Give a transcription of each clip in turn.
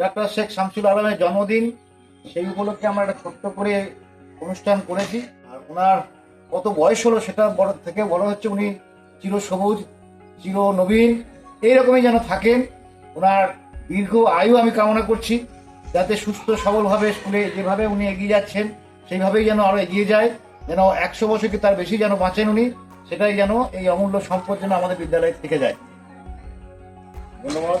Doctor Sheikh Shamsul আলমের জন্মদিন, সেই উপলক্ষে আমরা একটা ছোট্ট করে অনুষ্ঠান করেছি। আর ওনার কত বয়স হলো সেটা বড় থেকে বড় হচ্ছে উনি চির সবুজ, চির নবীন, এইরকমই যেন থাকেন। ওনার দীর্ঘ আয়ু আমি কামনা করছি, যাতে সুস্থ সবলভাবে স্কুলে যেভাবে উনি এগিয়ে যাচ্ছেন, সেইভাবেই যেন আরও এগিয়ে যায়, যেন একশো বছর কি তার বেশি যেন বাঁচেন উনি, সেটাই যেন এই অমূল্য সম্পদ যেন আমাদের বিদ্যালয়ে থেকে যায়। ধন্যবাদ।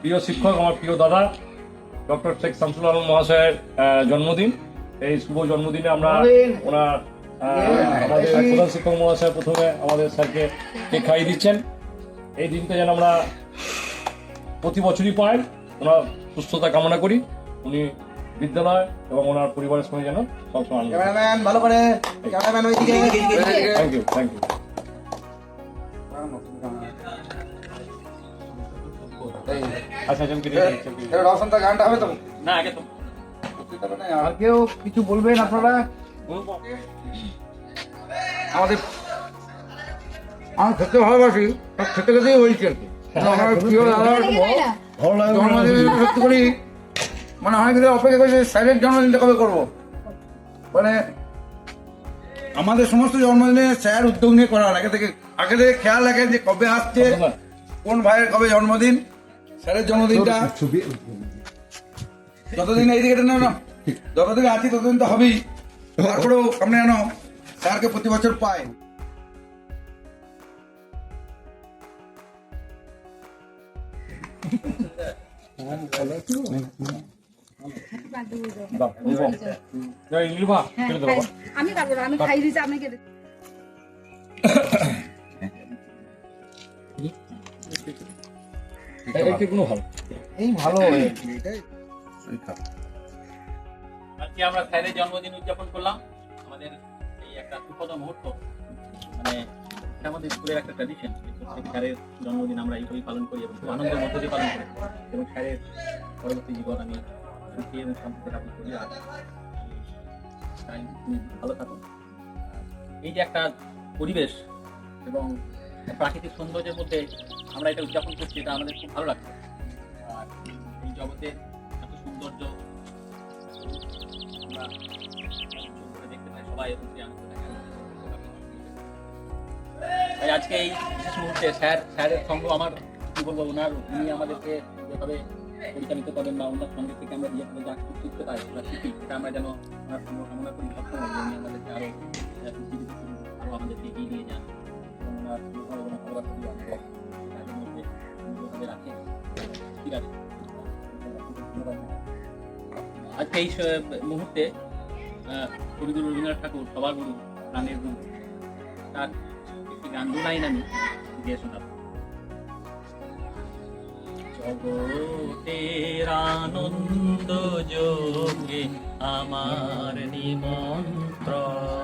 প্রিয় শিক্ষক আমার প্রিয় দাদা ডক্টর শেখ শামসুল আলম মহাশয়ের জন্মদিন। এই শুভ জন্মদিনে আমরা ওনার আমাদের প্রধান শিক্ষক মহাশয় প্রথমে আমাদের স্যারকে কেক খাইয়ে দিচ্ছেন। এই দিনটা যেন আমরা প্রতি বছরই পাই ওনার সুস্থতা কামনা করি। উনি বিদ্যালয় এবং ওনার পরিবারের সঙ্গে যেন সবসময় ভালো করে। থ্যাংক ইউ থ্যাংক ইউ আচ্ছা চমকে দিয়ে চমকে দিয়ে। রসন্ত গানটা হবে তো? না আগে তো। আর কেউ কিছু বলবেন আপনারা? আমাদের আমি খেতে ভালোবাসি সব খেতে খেতেই হয়েছে আর কি। আমার প্রিয় দাদার জন্মদিন সত্যি করি। মানে অনেক দিন অপেক্ষা করছি স্যারের জন্মদিনটা কবে করব? মানে আমাদের সমস্ত জন্মদিনে স্যার উদ্যোগ নিয়ে করা হয়। আগে থেকে আগে থেকে খেয়াল রাখেন যে কবে আসছে কোন ভাইয়ের কবে জন্মদিন। স্যারের জন্মদিনটা যতদিন এইদিকে না না যতদিন আছি ততদিন তো হবেই। তারপরেও আমরা যেন স্যারকে প্রতি বছর। এই নির্ভা, হ্যাঁ। খাই- আমি কাটবো আমি খাই দিয়েছি আপনি কেটে এই- এই ভালো। এই ভালো আজকে আমরা স্যারের জন্মদিন উদযাপন করলাম। আমাদের এই একটা সুখদ মুহূর্ত। মানে এটা আমাদের স্কুলের একটা ট্র্যাডিশন প্রত্যেক স্যারের জন্মদিন আমরা এইভাবেই পালন করি এবং খুব আনন্দের মধ্যে দিয়ে পালন করি। এবং স্যারের পরবর্তী জীবন আমি সুখী এবং শান্তিতে কামনা করি আর তাই ভালো থাকুন এই যে একটা পরিবেশ এবং প্রাকৃতিক সৌন্দর্যের মধ্যে আমরা এটা উদযাপন করছি, এটা আমাদের খুব ভালো লাগছে। আর এই জগতের এত সৌন্দর্য সবাই তাই আজকে এই বিশেষ মুহূর্তে স্যার, স্যারের সঙ্গ আমার, কি বলব, ওনার, উনি আমাদেরকে যেভাবে পরিচালিত করেন বা ওনার সঙ্গে থেকে আমরা যেভাবে যা শিখতে পাই বা শিখি, সেটা আমরা যেন ওনার সঙ্গ কামনা করি উনি আমাদেরকে আমাদেরকে এগিয়ে নিয়ে যান। আজকে এই মুহূর্তে কবিগুরু রবীন্দ্রনাথ ঠাকুর, সবার গুরু, প্রাণের গুরু, তার একটি গান দু লাইন আমি দিয়ে শোনাব। জগতের আনন্দ যোগে আমার নিমন্ত্রণ।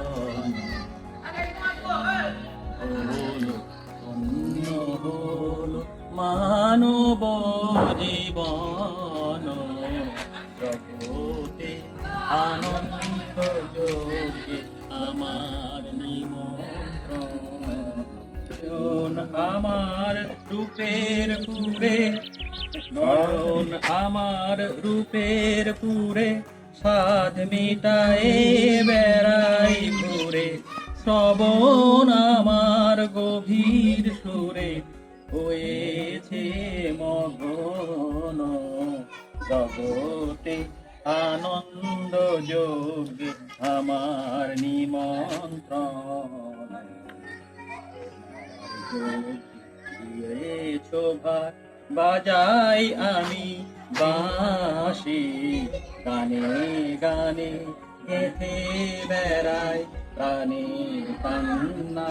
মানব জীবন জগতে আনন্দ যোগে আমার নিমন্ত্রণ। আমার রূপের পুরে, নয়ন আমার রূপের পুরে সাধ মিটায়ে বেড়াই ঘুরে। শ্রবণ আমার গভীর সুরে হয়েছে মগন জগতে আনন্দ যোগে আমার নিমন্ত্রণ। শোভা বাজাই আমি বাঁশি, গানে গানে গেথে বেড়াই প্রাণে কান্না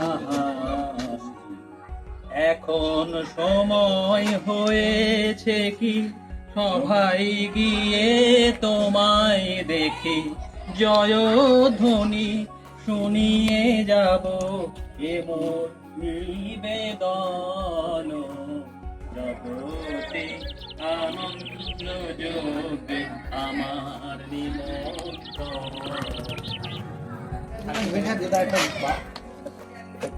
এখন সময় হয়েছে কি? সবাই গিয়ে তোমায় দেখি। জয়ধ্বনি শুনিয়ে যাব এ মোর নিবেদন। জগতে আনন্দ যোগে আমার নিমন্ত্রণ।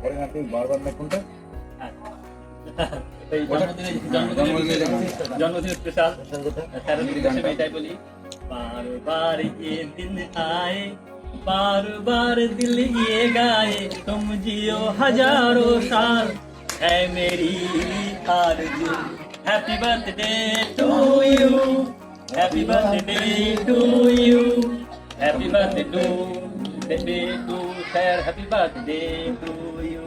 করেন আপনি বারবার না কোনটা? জন্মদিনে জন্মদিনে জন্মদিন স্পেশাল স্যারের নির্দেশে আমি এটাই বলি बार बार ये दिन आए बार बार दिल ये गाए तुम जियो हजारों साल है मेरी आरज़ू happy birthday to you happy birthday to you happy birthday to birthday to sir happy birthday to you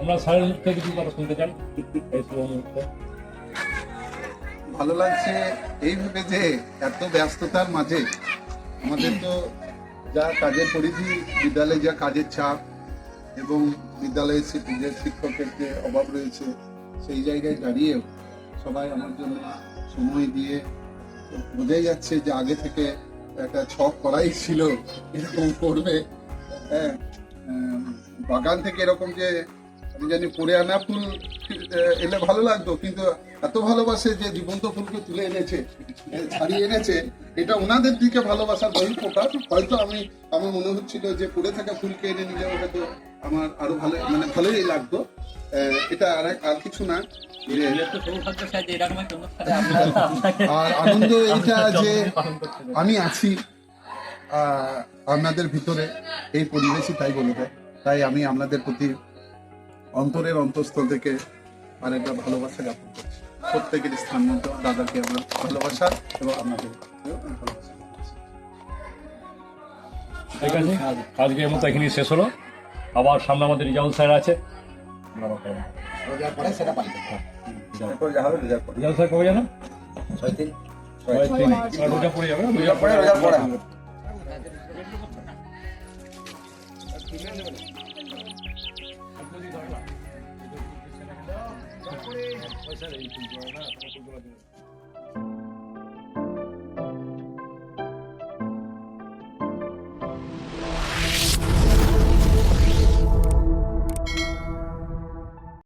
আমরা কিছু কথা শুনতে এই মুহূর্তে। ভালো লাগছে এই ভেবে যে এত ব্যস্ততার মাঝে আমাদের তো যা কাজের পরিধি, বিদ্যালয়ে যা কাজের চাপ এবং বিদ্যালয়ে যে শিক্ষকের যে অভাব রয়েছে, সেই জায়গায় দাঁড়িয়েও সবাই আমার জন্য সময় দিয়ে বোঝাই যাচ্ছে যে আগে থেকে একটা ছক করাই ছিল, এরকম করবে। হ্যাঁ বাগান থেকে এরকম যে আমি জানি পরে আনা ফুল এলে ভালো লাগতো কিন্তু এত ভালোবাসে যে জীবন্ত ফুলকে তুলে এনেছে ছাড়িয়ে এনেছে এটা ওনাদের দিকে ভালোবাসার বহি প্রকাশ। হয়তো আমি আমার মনে হচ্ছিল যে পড়ে থাকা ফুলকে এনে নিলে হয়তো আমার আরও ভালো মানে ভালোই লাগতো। এটা আর আর কিছু না। এটা আর আনন্দ এইটা যে। আমি আছি। আপনাদের ভিতরে এই পরিবেশই তাই বলে দেয় তাই আমি আপনাদের প্রতি অন্তরের অন্তঃস্থল থেকে আর একটা ভালোবাসা জ্ঞাপন করছি প্রত্যেকের স্থান মতো দাদাকে আমার ভালোবাসা এবং আপনাদের ভালোবাসা ঠিক আছে আজকের মতো এখানেই শেষ হলো আবার সামনে আমাদের রিজাউল স্যার আছে সেটা পাই যা হবে রিজাউল স্যার কবে জানো ছয় দিন ছয় তিন। রোজা পড়ে যাবে না? রোজা 아, 자, 꼬리. 아, 어, 잘 해. 이거 뭐 하나, 하나 골라주면.